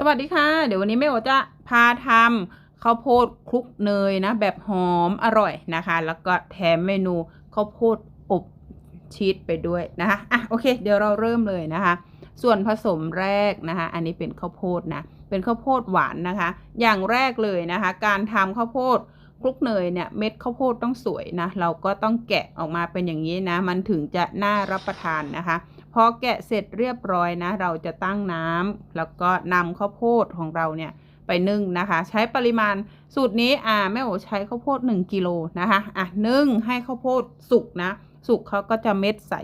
สวัสดีค่ะ เดี๋ยววันนี้แม่โอจะพาทำข้าวโพดคลุกเนยนะ แบบหอมอร่อยนะคะ แล้วก็แถมเมนูข้าวโพดอบชีสไปด้วยนะคะอะโอเค เดี๋ยวเราเริ่มเลยนะคะ ส่วนผสมแรกนะคะ อันนี้เป็นข้าวโพดนะ เป็นข้าวโพดหวานนะคะ อย่างแรกเลยนะคะ การทำข้าวโพดคลุกเนยเนี่ยเม็ดข้าวโพดต้องสวยนะ เราก็ต้องแกะออกมาเป็นอย่างนี้นะ มันถึงจะน่ารับประทานนะคะ อแกะเสร็จเรียบร้อยนะ เราจะตั้งน้ำแล้วก็นำข้าวโพดของเราเนี่ยไปนึ่งนะคะ ใช้ปริมาณสูตรนี้อ่าแม่โอใช้ข้าวโพด1กิโลนะคะอะนึ่งให้ข้าวโพดสุกนะสุกเขาก็จะเม็ดใส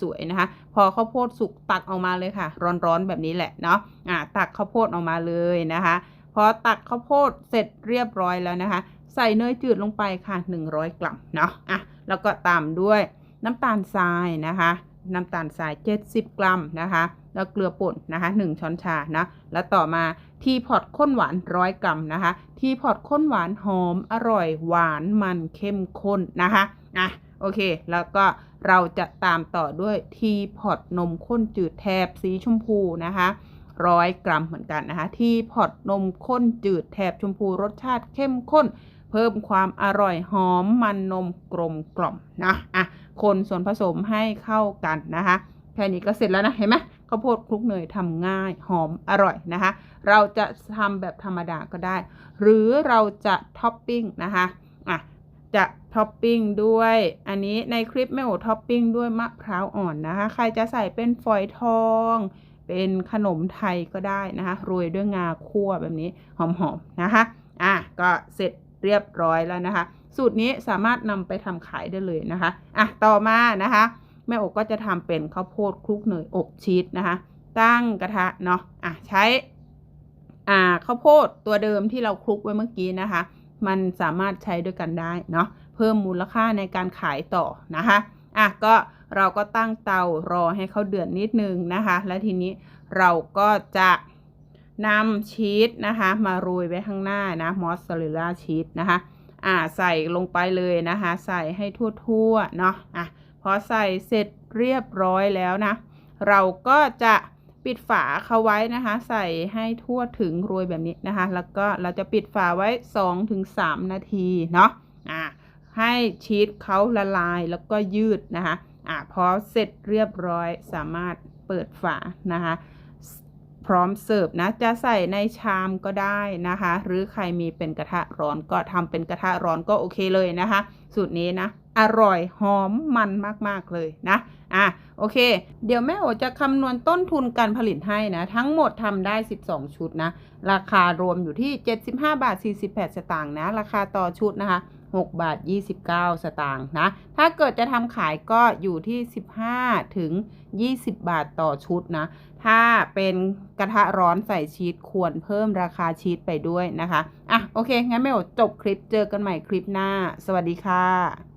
สวยๆนะคะ พอข้าวโพดสุกตักออกมาเลยค่ะ ร้อนๆแบบนี้แหละเนาะอะตักข้าวโพดออกมาเลยนะคะพอตักข้าวโพดเสร็จเรียบร้อยแล้วนะคะ ใส่เนยจืดลงไปค่ะ 100 กรัมเนาะอะแล้วก็ตามด้วยน้ำตาลทรายนะคะ น้ำตาลทราย 70 กรัมนะคะ แล้วเกลือป่นนะคะ 1 ช้อนชานะ แล้วต่อมาทีพอตข้นหวาน100กรัมนะคะ ทีพอตข้นหวานหอมอร่อยหวานมันเข้มข้นนะคะอะโอเค แล้วก็เราจะตามต่อด้วยทีพอตนมข้นจืดแถบสีชมพูนะคะร้อยกรัมเหมือนกันนะคะ ทีพอตนมข้นจืดแถบชมพูรสชาติเข้มข้น เพิ่มความอร่อยหอมมันนมกลมกล่อมนะอะคนส่วนผสมให้เข้ากันนะคะแค่นี้ก็เสร็จแล้วนะเห็นไหมข้าวโพดคลุกเนยทำง่ายหอมอร่อยนะคะ เราจะทำแบบธรรมดาก็ได้ หรือเราจะท็อปปิ้งนะคะอะจะท็อปปิ้งด้วย อันนี้ในคลิปแม่โอท็อปปิ้งด้วยมะพร้าวอ่อนนะคะ ใครจะใส่เป็นฝอยทอง เป็นขนมไทยก็ได้นะคะ โรยด้วยงาคั่วแบบนี้หอมๆนะคะ อะก็เสร็จ เรียบร้อยแล้วนะคะ สูตรนี้สามารถนำไปทำขายได้เลยนะคะอะต่อมานะคะแม่อกก็จะทำเป็นข้าวโพดคลุกเนยอบชีสนะคะ ตั้งกระทะเนาะอะใช้อ่าข้าวโพดตัวเดิมที่เราคลุกไว้เมื่อกี้นะคะ มันสามารถใช้ด้วยกันได้เนาะเพิ่มมูลค่าในการขายต่อนะคะอะก็เราก็ตั้งเตารอให้เขาเดือดนิดนึงนะคะ แล้วทีนี้เราก็จะ นำชีสนะคะ มาโรยไว้ข้างหน้านะมอสซาเรลล่าชีสนะคะอ่าใส่ลงไปเลยนะคะ ใส่ให้ทั่วๆเนาะอะพอใส่เสร็จเรียบร้อยแล้วนะ เราก็จะปิดฝาเขาไว้นะคะ ใส่ให้ทั่วถึงโรยแบบนี้นะคะ แล้วก็เราจะปิดฝาไว้ 2-3 นาทีเนาะอ่าให้ชีสเขาละลายแล้วก็ยืดนะคะอ่าพอเสร็จเรียบร้อยสามารถเปิดฝานะคะ พร้อมเสิร์ฟนะ จะใส่ในชามก็ได้นะคะ หรือใครมีเป็นกระทะร้อนก็ทำเป็นกระทะร้อนก็โอเคเลยนะคะ สูตรนี้นะ อร่อยหอมมันมากๆเลยนะ อะโอเค เดี๋ยวแม่โอจะคำนวณต้นทุนการผลิตให้นะ ทั้งหมดทำได้ 12 ชุดนะ ราคารวมอยู่ที่ 75 บาท 48 สตางค์นะ ราคาต่อชุดนะคะ 6 บาท 29 สตางค์นะ ถ้าเกิดจะทำขายก็อยู่ที่ 15 ถึง 20 บาทต่อชุดนะ ถ้าเป็นกระทะร้อนใส่ชีสควรเพิ่มราคาชีสไปด้วยนะคะ อะ โอเค งั้นแม่หมดจบคลิปเจอกันใหม่คลิปหน้า สวัสดีค่ะ